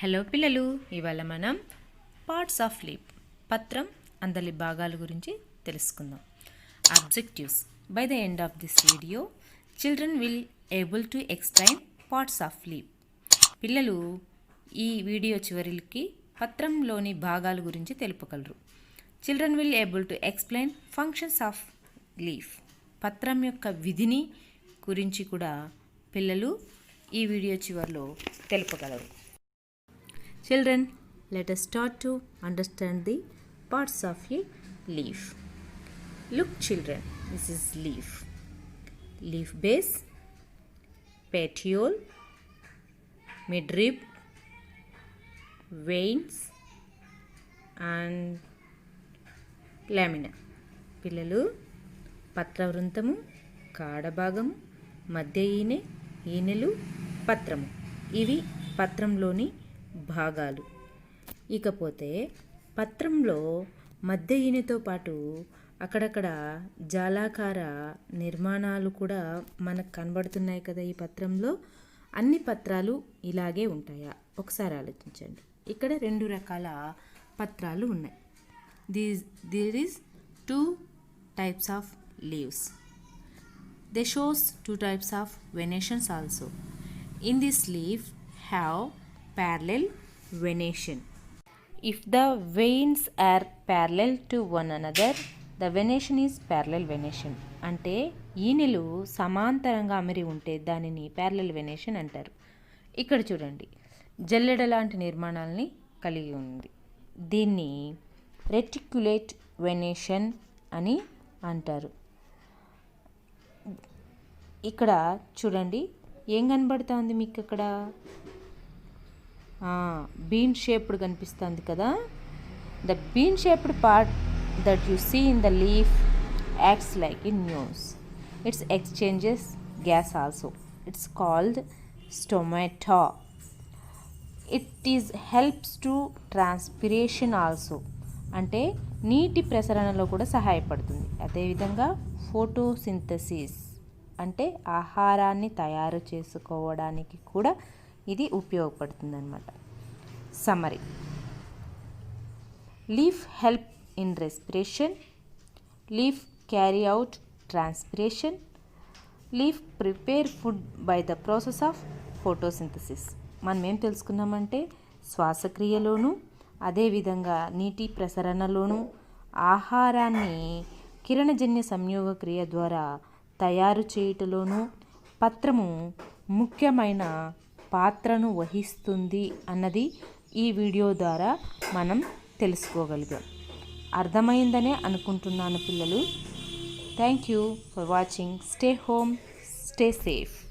Hello పిల్లలు ఇవాళ మనం పార్ట్స్ ఆఫ్ లీప్ పత్రం అందలి భాగాల గురించి తెలుసుకుందాం. Objectives by the end of this video children will able to explain parts of leaf పిల్లలు ఈ వీడియో చివరికి పత్రంలోని భాగాల గురించి తెలుపగలరు. Children will able to explain functions of leaf పత్రం యొక్క విధిని గురించి కూడా పిల్లలు ఈ వీడియో చివరిలో తెలుపగలరు. Children, let us start to understand the parts of a leaf. Look, children, this is leaf. Leaf base, petiole, midrib, veins, and lamina. పిల్లలు పత్రవృంతము కాడభాగము మధ్య ఈనె ఈనెలు పత్రము ఇవి పత్రంలోని భాగాలు. ఇకపోతే పత్రంలో మధ్య ఈయనతో పాటు అక్కడక్కడ జాలాకార నిర్మాణాలు కూడా మనకు కనబడుతున్నాయి కదా ఈ పత్రంలో. అన్ని పత్రాలు ఇలాగే ఉంటాయా? ఒకసారి ఆలోచించండి. ఇక్కడ రెండు రకాల పత్రాలు ఉన్నాయి. These there is two types of leaves they shows two types of venations also in this leave have parallel venation. If the veins are parallel to one another the venation is parallel venation. అంటే ఈనెలు సమాంతరంగా అమరి ఉంటే దానిని parallel venation అంటారు. ఇక్కడ చూడండి. జల్లెడ లాంటి నిర్మాణాలని కలిగి ఉంది. దీన్ని రెటిక్యులేట్ వెనేషన్ అని అంటారు. ఇక్కడ చూడండి. ఏం కనబడుతుంది మీకు అక్కడ బీన్ షేప్డ్ కనిపిస్తుంది కదా? The bean shaped part that you see in the leaf acts like in news it's exchanges gas also it's called stomata it is helps to transpiration also అంటే నీటి ప్రసరణలో కూడా సహాయపడుతుంది. అదేవిధంగా ఫోటోసింథసిస్ అంటే ఆహారాన్ని తయారు చేసుకోవడానికి కూడా ఇది ఉపయోగపడుతుంది అనమాట summary leaf help in respiration leaf carry out transpiration leaf prepare food by the process of photosynthesis మనం ఏం తెలుసుకున్నామంటే శ్వాసక్రియలోను అదేవిధంగా నీటి ప్రసరణలోను ఆహారాన్ని కిరణజన్య సంయోగ క్రియ ద్వారా తయారు చేయుటలోనూ పత్రము ముఖ్యమైన పాత్రను వహిస్తుంది అన్నది ఈ వీడియో ద్వారా మనం తెలుసుకోగలిగాం. అర్థమైందనే అనుకుంటున్నాను పిల్లలు. Thank you for watching stay home stay safe